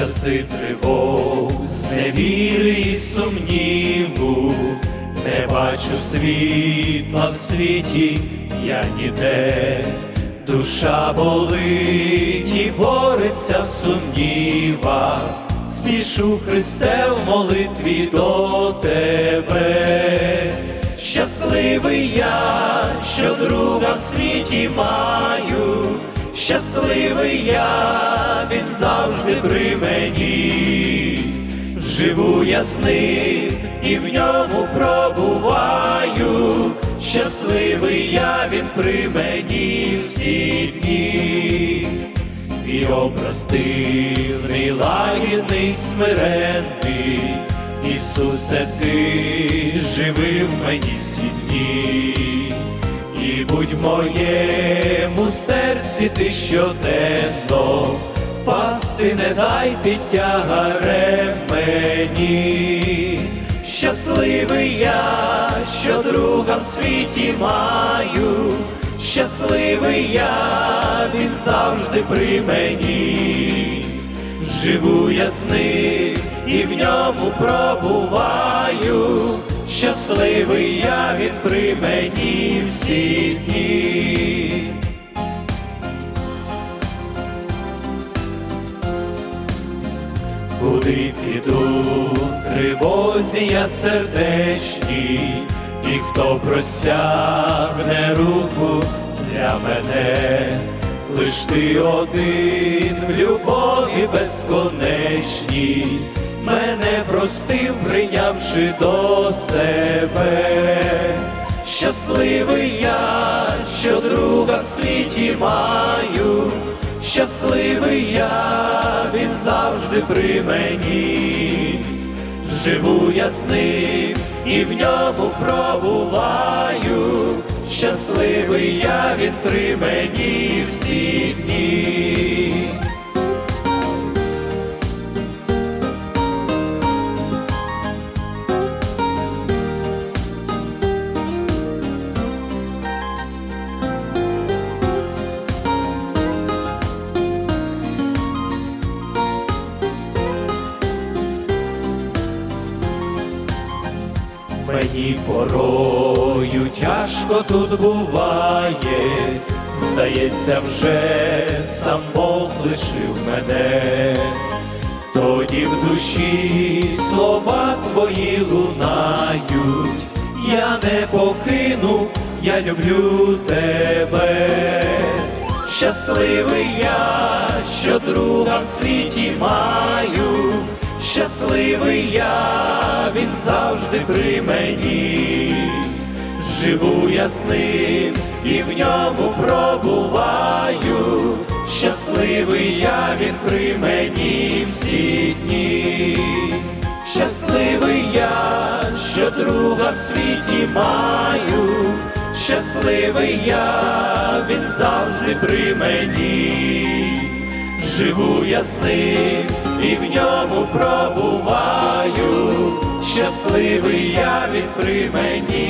часи тривог, зневіри і сумніву, не бачу світла в світі, я ніде, душа болить і бореться в сумнівах, спішу Христе в молитві до тебе. Щасливий я, що друга в світі маю, щасливий я, він завжди при мені, живу я з ним і в ньому пробуваю, щасливий я, він при мені всі дні, і образ дивний, лагідний, смиренний, Ісусе, ти живи в мені всі дні, і будь в моєму серці ти щоденно, впасти не дай під мені. Щасливий я, що друга в світі маю, щасливий я, він завжди при мені. Живу я з ним і в ньому пробуваю, щасливий я він при мені всі дні. Куди піду, тривозі я сердечній, і хто простягне руку для мене, лиш ти один в любові безконечній, мене простив, прийнявши до себе. Щасливий я, що друга в світі маю, щасливий я, він завжди при мені, живу я з ним і в ньому пробуваю, щасливий я, він при мені всі дні. Мені порою. Тяжко тут буває, здається, вже сам Бог лишив мене, тоді в душі слова твої лунають, я не покину, я люблю тебе. Щасливий я, що друга в світі маю, щасливий я, він завжди при мені, живу я з ним і в ньому пробуваю, щасливий я, він при мені всі дні, щасливий я, що друга в світі маю, щасливий я, він завжди при мені, живу я з ним і в ньому пробуваю, щасливий я, відкри мені